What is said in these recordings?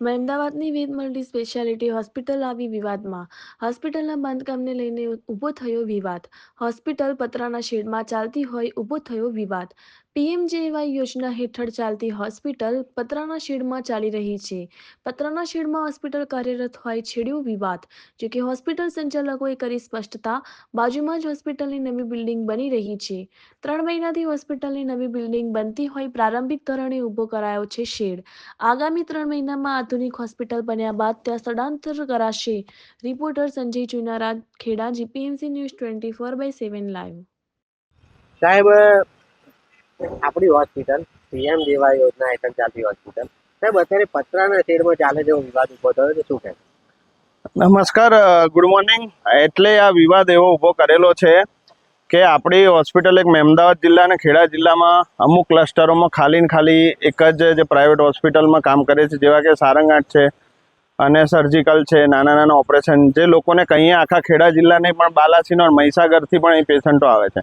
મહેમદાવાદની Ved multi speciality hospital આવી વિવાદમાં. હોસ્પિટલના બાંધકામને લઈને ઊભો થયો વિવાદ. હોસ્પિટલ પતરાના શેડમાં ચાલતી હોય ઊભો થયો વિવાદ. પીએમજેવાય યોજના હેઠળ ચાલતી હોસ્પિટલ પતરાના શેડમાં ચાલી રહી છે. પતરાના શેડમાં હોસ્પિટલ કાર્યરત હોય છેડ્યો વિવાદ. જો કે હોસ્પિટલ સંચાલકોએ કરી સ્પષ્ટતા, બાજુમાં જ હોસ્પિટલની નવી બિલ્ડિંગ બની રહી છે. ત્રણ મહિનાથી હોસ્પિટલની નવી બિલ્ડિંગ બનતી હોય પ્રારંભિક ધોરણે ઊભો કરાયો છે શેડ. આગામી ત્રણ મહિનામાં આધુનિક હોસ્પિટલ બન્યા બાદ ત્યાં સ્થળાંતર કરાશે. Reporter Sanjay Chunara Kheda GPMC news twenty four by seven live. સાહેબ આપણી હોસ્પિટલ પીએમ જેવા યોજના હેઠળ ચાલતી હોસ્પિટલ. સાહેબ અત્યારે પતરાના શેરમાં ચાલે છે વિવાદ ઊભો થયો છે શું કહે નમસ્કાર ગુડ મોર્નિંગ. એટલે આ વિવાદ એવો ઊભો કરેલો છે કે આપણી હોસ્પિટલ એક મહેમદાવાદ જિલ્લા અને ખેડા જિલ્લામાં અમુક ક્લસ્ટરોમાં ખાલી ને ખાલી એક જ જે પ્રાઇવેટ હોસ્પિટલમાં કામ કરે છે, જેવા કે સારંગાંઠ છે અને સર્જિકલ છે, નાના નાના ઓપરેશન, જે લોકોને કહીએ આખા ખેડા જિલ્લા નહીં પણ બાલાસીનો મહીસાગરથી પણ અહીં પેશન્ટો આવે છે.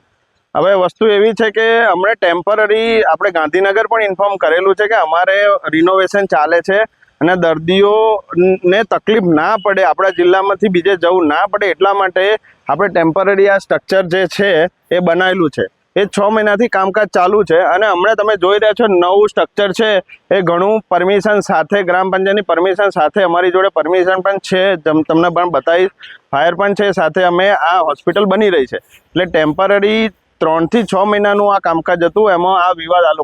હવે વસ્તુ એવી છે કે અમને ટેમ્પરરી આપણે ગાંધીનગર પણ ઇન્ફોર્મ કરેલું છે કે અમારે રિનોવેશન ચાલે છે. અને દર્દીઓને તકલીફ ના પડે, આપણા જિલ્લામાંથી બીજે જવું ના પડે એટલા માટે આપણે ટેમ્પરરી આ સ્ટ્રક્ચર જે છે એ બનાવેલું છે. એ છ મહિનાથી કામકાજ ચાલુ છે અને હમણાં તમે જોઈ રહ્યા છો નવું સ્ટ્રક્ચર છે. એ ઘણું પરમિશન સાથે, ગ્રામ પંચાયતની પરમિશન સાથે અમારી જોડે પરમિશન પણ છે. તમને પણ બતાવીશ. ફાયર પણ છે, સાથે અમે આ હોસ્પિટલ બની રહી છે. એટલે ટેમ્પરરી ત્રણથી છ મહિનાનું આ કામકાજ હતું. એમાં આ વિવાદ આ